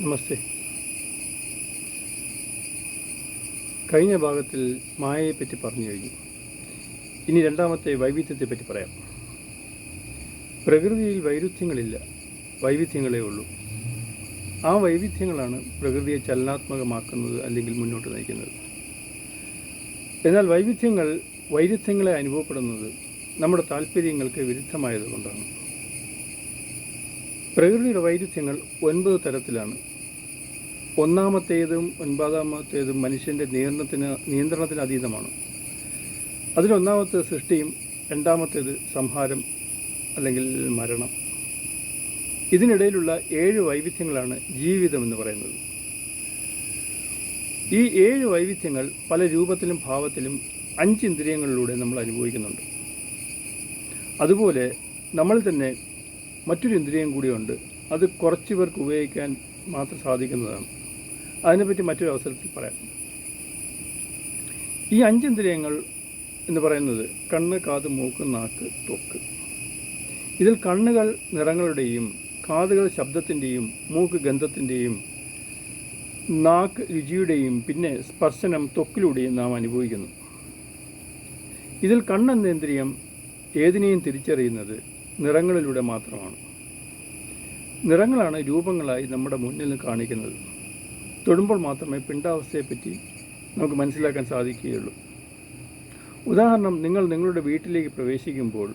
നമസ്തേ. കഴിഞ്ഞ ഭാഗത്തിൽ മായയെപ്പറ്റി പറഞ്ഞു കഴിഞ്ഞു. ഇനി രണ്ടാമത്തെ വൈവിധ്യത്തെപ്പറ്റി പറയാം. പ്രകൃതിയിൽ വൈരുദ്ധ്യങ്ങളില്ല. വൈവിധ്യങ്ങളേ ഉള്ളൂ. ആ വൈവിധ്യങ്ങളാണ് പ്രകൃതിയെ ചലനാത്മകമാക്കുന്നത് അല്ലെങ്കിൽ മുന്നോട്ട് നയിക്കുന്നത്. എന്നാൽ വൈവിധ്യങ്ങൾ വൈരുദ്ധ്യങ്ങളെ അനുഭവപ്പെടുന്നത് നമ്മുടെ താല്പര്യങ്ങൾക്ക് വിരുദ്ധമായതുകൊണ്ടാണ്. പ്രകൃതിയുടെ വൈരുദ്ധ്യങ്ങൾ ഒൻപത് തരത്തിലാണ്. ഒന്നാമത്തേതും ഒൻപതാമത്തേതും മനുഷ്യന്റെ നിയന്ത്രണത്തിന് നിയന്ത്രണത്തിന് അതീതമാണ്. അതിലൊന്നാമത്തെ സൃഷ്ടിയും രണ്ടാമത്തേത് സംഹാരം അല്ലെങ്കിൽ മരണം. ഇതിനിടയിലുള്ള ഏഴ് വൈവിധ്യങ്ങളാണ് ജീവിതം എന്ന് പറയുന്നത്. ഈ ഏഴ് വൈവിധ്യങ്ങൾ പല രൂപത്തിലും ഭാവത്തിലും അഞ്ച് ഇന്ദ്രിയങ്ങളിലൂടെ നമ്മൾ അനുഭവിക്കുന്നുണ്ട്. അതുപോലെ നമ്മൾ തന്നെ മറ്റൊരു ഇന്ദ്രിയം കൂടിയുണ്ട്. അത് കുറച്ച് പേർക്ക് ഉപയോഗിക്കാൻ മാത്രം സാധിക്കുന്നതാണ്. അതിനെപ്പറ്റി മറ്റൊരു അവസരത്തിൽ പറയാം. ഈ അഞ്ച് ഇന്ദ്രിയങ്ങൾ എന്ന് പറയുന്നത് കണ്ണ് കാത് മൂക്ക് നാക്ക് തൊക്ക്. ഇതിൽ കണ്ണുകൾ നിറങ്ങളുടെയും കാതുകൾ ശബ്ദത്തിന്റെയും മൂക്ക് ഗന്ധത്തിന്റെയും നാക്ക് രുചിയുടെയും പിന്നെ സ്പർശനം ത്വക്കിലൂടെയും നാം അനുഭവിക്കുന്നു. ഇതിൽ കണ്ണെന്ന ഇന്ദ്രിയം ഏതിനെയും തിരിച്ചറിയുന്നത് നിറങ്ങളിലൂടെ മാത്രമാണ്. നിറങ്ങളാണ് രൂപങ്ങളായി നമ്മുടെ മുന്നിൽ കാണിക്കുന്നത്. തൊടുമ്പോൾ മാത്രമേ പിണ്ടാവസ്ഥയെപ്പറ്റി നമുക്ക് മനസ്സിലാക്കാൻ സാധിക്കുകയുള്ളൂ. ഉദാഹരണം നിങ്ങൾ നിങ്ങളുടെ വീട്ടിലേക്ക് പ്രവേശിക്കുമ്പോൾ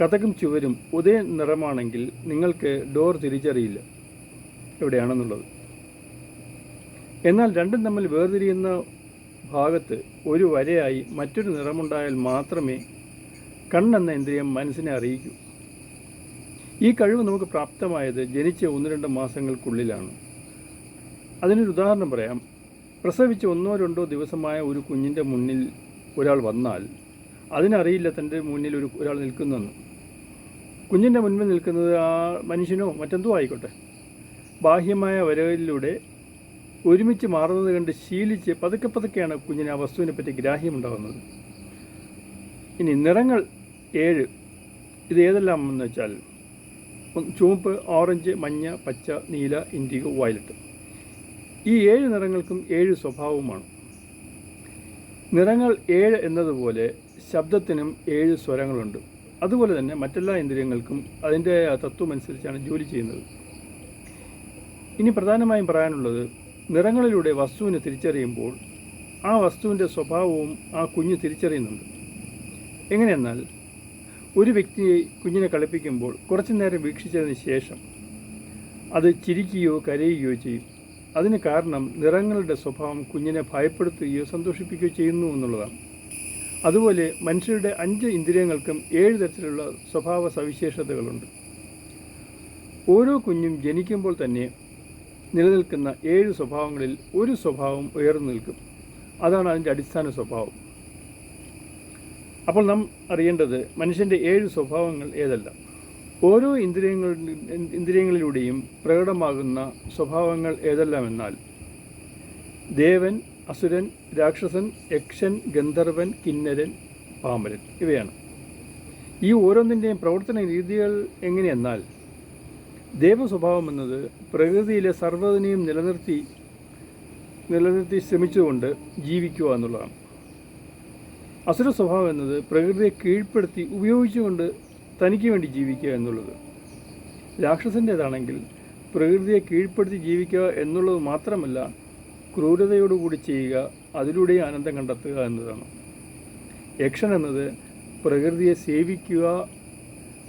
കഥകും ചുവരും ഒരേ നിറമാണെങ്കിൽ നിങ്ങൾക്ക് ഡോർ തിരിച്ചറിയില്ല. എവിടെയാണെന്നുള്ളത്. എന്നാൽ രണ്ടും തമ്മിൽ വേർതിരിയുന്ന ഭാഗത്ത് ഒരു വരയായി മറ്റൊരു നിറമുണ്ടായാൽ മാത്രമേ കണ്ണെന്ന ഇന്ദ്രിയം മനസ്സിനെ അറിയിക്കും. ഈ കഴിവ് നമുക്ക് പ്രാപ്തമായത് ജനിച്ച ഒന്ന് രണ്ട് മാസങ്ങൾക്കുള്ളിലാണ്. അതിനൊരു ഉദാഹരണം പറയാം. പ്രസവിച്ച് ഒന്നോ രണ്ടോ ദിവസമായ ഒരു കുഞ്ഞിന്റെ മുന്നിൽ ഒരാൾ വന്നാൽ അതിനറിയില്ല തന്റെ മുന്നിൽ ഒരു ഒരാൾ നിൽക്കുന്നെന്ന്. കുഞ്ഞിന്റെ മുന്നിൽ നിൽക്കുന്നത് ആ മനുഷ്യനോ മറ്റെന്തോ ആയിക്കോട്ടെ. ബാഹ്യമായ വരകളിലൂടെ ഒരുമിച്ച് മാറുന്നത് കണ്ട് ശീലിച്ച് പതുക്കെ പതുക്കെയാണ് കുഞ്ഞിന് ആ വസ്തുവിനെ പറ്റി ഗ്രാഹ്യമുണ്ടാകുന്നത്. ഇനി നിറങ്ങൾ ഏഴ്. ഇത് ഏതെല്ലാം എന്ന് വെച്ചാൽ ചുവപ്പ് ഓറഞ്ച് മഞ്ഞ പച്ച നീല ഇൻഡിഗോ വയലറ്റ്. ഈ ഏഴ് നിറങ്ങൾക്കും ഏഴ് സ്വഭാവവുമാണ്. നിറങ്ങൾ ഏഴ് എന്നതുപോലെ ശബ്ദത്തിനും ഏഴ് സ്വരങ്ങളുണ്ട്. അതുപോലെ തന്നെ മറ്റെല്ലാ ഇന്ദ്രിയങ്ങൾക്കും അതിന്റെ തത്വമനുസരിച്ചാണ് ജോലി ചെയ്യുന്നത്. ഇനി പ്രധാനമായും പറയാനുള്ളത് നിറങ്ങളിലൂടെ വസ്തുവിനെ തിരിച്ചറിയുമ്പോൾ ആ വസ്തുവിന്റെ സ്വഭാവവും ആ കുഞ്ഞ് തിരിച്ചറിയുന്നുണ്ട്. എങ്ങനെയെന്നാൽ ഒരു വ്യക്തിയെ കുഞ്ഞിനെ കളിപ്പിക്കുമ്പോൾ കുറച്ചു നേരം വീക്ഷിച്ചതിന് ശേഷം അത് ചിരിക്കുകയോ കരയുകയോ ചെയ്യും. അതിന് കാരണം നിറങ്ങളുടെ സ്വഭാവം കുഞ്ഞിനെ ഭയപ്പെടുത്തുകയോ സന്തോഷിപ്പിക്കുകയോ ചെയ്യുന്നു എന്നുള്ളതാണ്. അതുപോലെ മനുഷ്യരുടെ അഞ്ച് ഇന്ദ്രിയങ്ങൾക്കും ഏഴ് തരത്തിലുള്ള സ്വഭാവ സവിശേഷതകളുണ്ട്. ഓരോ കുഞ്ഞും ജനിക്കുമ്പോൾ തന്നെ നിലനിൽക്കുന്ന ഏഴ് സ്വഭാവങ്ങളിൽ ഒരു സ്വഭാവം ഉയർന്നു നിൽക്കും. അതാണ് അതിന്റെ അടിസ്ഥാന സ്വഭാവം. അപ്പോൾ നാം അറിയേണ്ടത് മനുഷ്യന്റെ ഏഴ് സ്വഭാവങ്ങൾ ഏതെല്ലാം. ഓരോ ഇന്ദ്രിയങ്ങൾ ഇന്ദ്രിയങ്ങളിലൂടെയും പ്രകടമാകുന്ന സ്വഭാവങ്ങൾ ഏതെല്ലാം എന്നാൽ ദേവൻ അസുരൻ രാക്ഷസൻ യക്ഷൻ ഗന്ധർവൻ കിന്നരൻ പാമരൻ ഇവയാണ്. ഈ ഓരോന്നിന്റെയും പ്രവർത്തന രീതികൾ എങ്ങനെയെന്നാൽ ദേവസ്വഭാവം എന്നത് പ്രകൃതിയിലെ സർവതിനെയും നിലനിർത്തി നിലനിർത്തി ശ്രമിച്ചുകൊണ്ട് ജീവിക്കുക എന്നുള്ളതാണ്. അസുര സ്വഭാവം എന്നത് പ്രകൃതിയെ കീഴ്പ്പെടുത്തി ഉപയോഗിച്ചുകൊണ്ട് തനിക്ക് വേണ്ടി ജീവിക്കുക എന്നുള്ളത്. രാക്ഷസന്റേതാണെങ്കിൽ പ്രകൃതിയെ കീഴ്പ്പെടുത്തി ജീവിക്കുക എന്നുള്ളത് മാത്രമല്ല ക്രൂരതയോടുകൂടി ചെയ്യുക അതിലൂടെ ആനന്ദം കണ്ടെത്തുക എന്നതാണ്. യക്ഷൻ എന്നത് പ്രകൃതിയെ സേവിക്കുക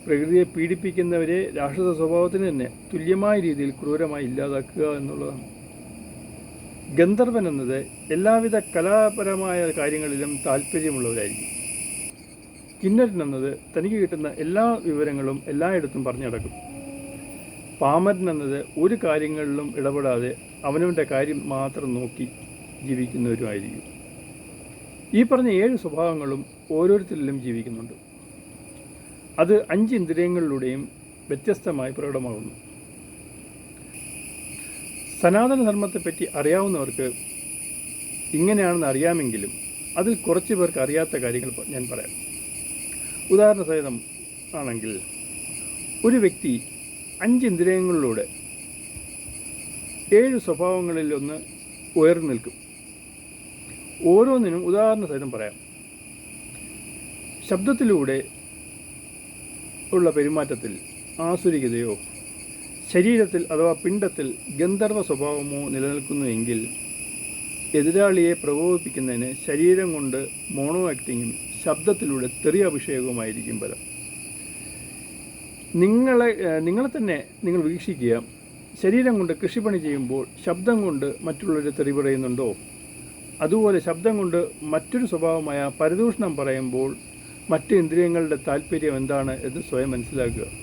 പ്രകൃതിയെ പീഡിപ്പിക്കുന്നവരെ രാക്ഷസ സ്വഭാവത്തിന് തന്നെ തുല്യമായ രീതിയിൽ ക്രൂരമായി ഇല്ലാതാക്കുക എന്നുള്ളതാണ്. ഗന്ധർവൻ എന്നത് എല്ലാവിധ കലാപരമായ കാര്യങ്ങളിലും താല്പര്യമുള്ളവരായിരിക്കും. കിന്നരൻ എന്നത് തനിക്ക് കിട്ടുന്ന എല്ലാ വിവരങ്ങളും എല്ലായിടത്തും പറഞ്ഞു നടക്കും. പാമരൻ എന്നത് ഒരു കാര്യങ്ങളിലും ഇടപെടാതെ അവനവന്റെ കാര്യം മാത്രം നോക്കി ജീവിക്കുന്നവരുമായിരിക്കും. ഈ പറഞ്ഞ ഏഴ് സ്വഭാവങ്ങളും ഓരോരുത്തരിലും ജീവിക്കുന്നുണ്ട്. അത് അഞ്ച് ഇന്ദ്രിയങ്ങളിലൂടെയും വ്യത്യസ്തമായി പ്രകടമാകുന്നു. സനാതന ധർമ്മത്തെപ്പറ്റി അറിയാവുന്നവർക്ക് ഇങ്ങനെയാണെന്ന് അറിയാമെങ്കിലും അതിൽ കുറച്ച് പേർക്ക് അറിയാത്ത കാര്യങ്ങൾ ഞാൻ പറയാം. ഉദാഹരണ സഹിതം ആണെങ്കിൽ ഒരു വ്യക്തി അഞ്ച് ഇന്ദ്രിയങ്ങളിലൂടെ ഏഴ് സ്വഭാവങ്ങളിൽ ഒന്ന് ഉയർന്നു നിൽക്കും. ഓരോന്നിനും ഉദാഹരണ സഹിതം പറയാം. ശബ്ദത്തിലൂടെ ഉള്ള പെരുമാറ്റത്തിൽ ആസുരികതയോ ശരീരത്തിൽ അഥവാ പിണ്ടത്തിൽ ഗന്ധർവ സ്വഭാവമോ നിലനിൽക്കുന്നു എങ്കിൽ എതിരാളിയെ പ്രകോപിപ്പിക്കുന്നതിന് ശരീരം കൊണ്ട് മോണോ ആക്ടിങ്ങും ശബ്ദത്തിലൂടെ തെറി അഭിഷേകവുമായിരിക്കും ഫലം നിങ്ങളെ നിങ്ങളെ തന്നെ നിങ്ങൾ വീക്ഷിക്കുക. ശരീരം കൊണ്ട് കൃഷിപ്പണി ചെയ്യുമ്പോൾ ശബ്ദം കൊണ്ട് മറ്റുള്ളവരെ തെറി പറയുന്നുണ്ടോ? അതുപോലെ ശബ്ദം കൊണ്ട് മറ്റൊരു സ്വഭാവമായ പരദൂഷണം പറയുമ്പോൾ മറ്റ് ഇന്ദ്രിയങ്ങളുടെ താല്പര്യം എന്താണ് എന്ന് സ്വയം മനസ്സിലാക്കുക.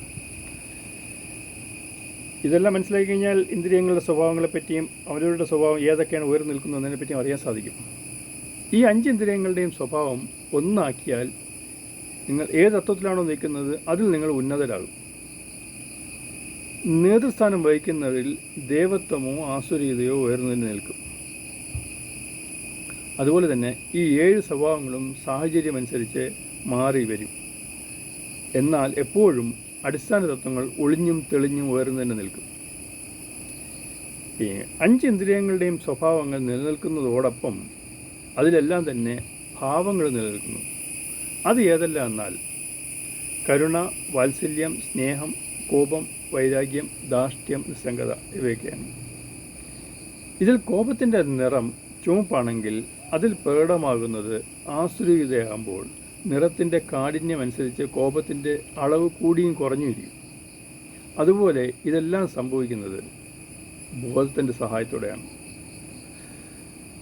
ഇതെല്ലാം മനസ്സിലാക്കി കഴിഞ്ഞാൽ ഇന്ദ്രിയങ്ങളുടെ സ്വഭാവങ്ങളെപ്പറ്റിയും അവരവരുടെ സ്വഭാവം ഏതൊക്കെയാണ് ഉയർന്നു നിൽക്കുന്നതിനെ പറ്റിയും അറിയാൻ സാധിക്കും. ഈ അഞ്ച് ഇന്ദ്രിയങ്ങളുടെയും സ്വഭാവം ഒന്നാക്കിയാൽ നിങ്ങൾ ഏത് തത്വത്തിലാണോ നിൽക്കുന്നത് അതിൽ നിങ്ങൾ ഉന്നതരാകും. നേതൃസ്ഥാനം വഹിക്കുന്നവരിൽ ദേവത്വമോ ആസുരീതയോ ഉയർന്നു നിൽക്കും. അതുപോലെ തന്നെ ഈ ഏഴ് സ്വഭാവങ്ങളും സാഹചര്യമനുസരിച്ച് മാറി വരും. എന്നാൽ എപ്പോഴും അടിസ്ഥാന തത്വങ്ങൾ ഒളിഞ്ഞും തെളിഞ്ഞും ഉയർന്നു തന്നെ നിൽക്കും. ഈ അഞ്ച് ഇന്ദ്രിയങ്ങളുടെയും സ്വഭാവങ്ങൾ നിലനിൽക്കുന്നതോടൊപ്പം അതിലെല്ലാം തന്നെ ഭാവങ്ങൾ നിലനിൽക്കുന്നു. അത് ഏതെല്ലാം എന്നാൽ കരുണ വാത്സല്യം സ്നേഹം കോപം വൈരാഗ്യം ധാർഷ്ട്യം നിസ്സംഗത ഇവയൊക്കെയാണ്. ഇതിൽ കോപത്തിന്റെ നിറം ചുവപ്പാണെങ്കിൽ അതിൽ പ്രകടമാകുന്നത് ആസുരീതയാകുമ്പോൾ നിറത്തിന്റെ കാഠിന്യമനുസരിച്ച് കോപത്തിന്റെ അളവ് കൂടിയും കുറഞ്ഞും ഇരിക്കും അതുപോലെ ഇതെല്ലാം സംഭവിക്കുന്നത് ബോധത്തിന്റെ സഹായത്തോടെയാണ്.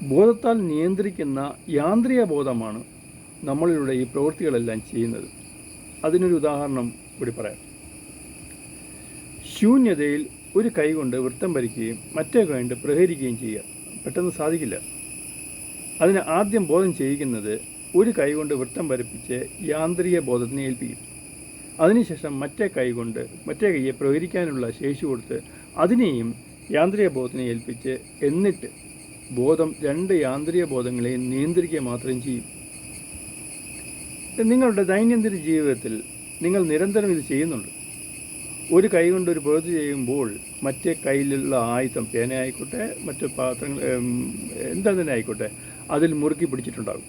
ബോധത്താൽ നിയന്ത്രിക്കുന്ന യാന്ത്രിക ബോധമാണ് നമ്മളിലൂടെ ഈ പ്രവൃത്തികളെല്ലാം ചെയ്യുന്നത്. അതിനൊരു ഉദാഹരണം കൂടി പറയാം. ശൂന്യതയിൽ ഒരു കൈകൊണ്ട് വൃത്തം ഭരിക്കുകയും മറ്റേ കൈകൊണ്ട് പ്രഹരിക്കുകയും ചെയ്യുക പെട്ടെന്ന് സാധിക്കില്ല. അതിന് ആദ്യം ബോധം ചെയ്യിക്കുന്നത് ഒരു കൈകൊണ്ട് വൃത്തം വരപ്പിച്ച് യാന്ത്രിക ബോധത്തിനെ ഏൽപ്പിക്കും. അതിനുശേഷം മറ്റേ കൈകൊണ്ട് മറ്റേ കൈയെ പ്രഹരിക്കാനുള്ള ശേഷി കൊടുത്ത് അതിനെയും യാന്ത്രിക ബോധത്തിനെ ഏൽപ്പിച്ച് എന്നിട്ട് ബോധം രണ്ട് യാന്ത്രിക ബോധങ്ങളെയും നിയന്ത്രിക്കുക മാത്രം ചെയ്യും. നിങ്ങളുടെ ദൈനംദിന ജീവിതത്തിൽ നിങ്ങൾ നിരന്തരം ഇത് ചെയ്യുന്നുണ്ട്. ഒരു കൈ കൊണ്ട് ഒരു പ്രവൃത്തി ചെയ്യുമ്പോൾ മറ്റേ കയ്യിലുള്ള ആയുധം പേന ആയിക്കോട്ടെ മറ്റു പാത്രങ്ങൾ എന്താ തന്നെ ആയിക്കോട്ടെ അതിൽ മുറുക്കി പിടിച്ചിട്ടുണ്ടാകും.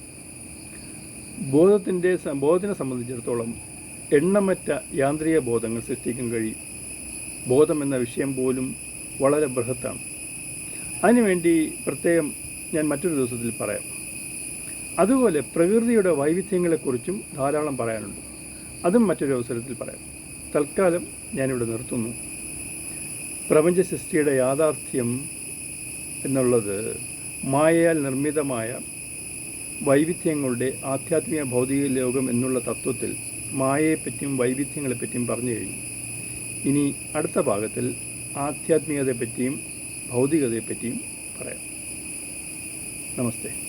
ബോധത്തിന്റെ ബോധത്തിനെ സംബന്ധിച്ചിടത്തോളം എണ്ണമറ്റ യാന്ത്രിക ബോധങ്ങൾ സൃഷ്ടിക്കാൻ കഴിയും. ബോധം എന്ന വിഷയം പോലും വളരെ ബൃഹത്താണ്. അതിനുവേണ്ടി പ്രത്യേകം ഞാൻ മറ്റൊരു ദിവസത്തിൽ പറയാം. അതുപോലെ പ്രകൃതിയുടെ വൈവിധ്യങ്ങളെക്കുറിച്ചും ധാരാളം പറയാനുണ്ട്. അതും മറ്റൊരു അവസരത്തിൽ പറയാം. തൽക്കാലം ഞാനിവിടെ നിർത്തുന്നു. പ്രപഞ്ച സൃഷ്ടിയുടെ യാഥാർത്ഥ്യം എന്നുള്ളത് മായയാൽ നിർമ്മിതമായ വൈവിധ്യങ്ങളുടെ ആധ്യാത്മിക ഭൗതിക ലോകം എന്നുള്ള തത്വത്തിൽ മായയെപ്പറ്റിയും വൈവിധ്യങ്ങളെപ്പറ്റിയും പറഞ്ഞു കഴിഞ്ഞു. ഇനി അടുത്ത ഭാഗത്തിൽ ആധ്യാത്മികതയെപ്പറ്റിയും ഭൗതികതയെപ്പറ്റിയും പറയാം. നമസ്തേ.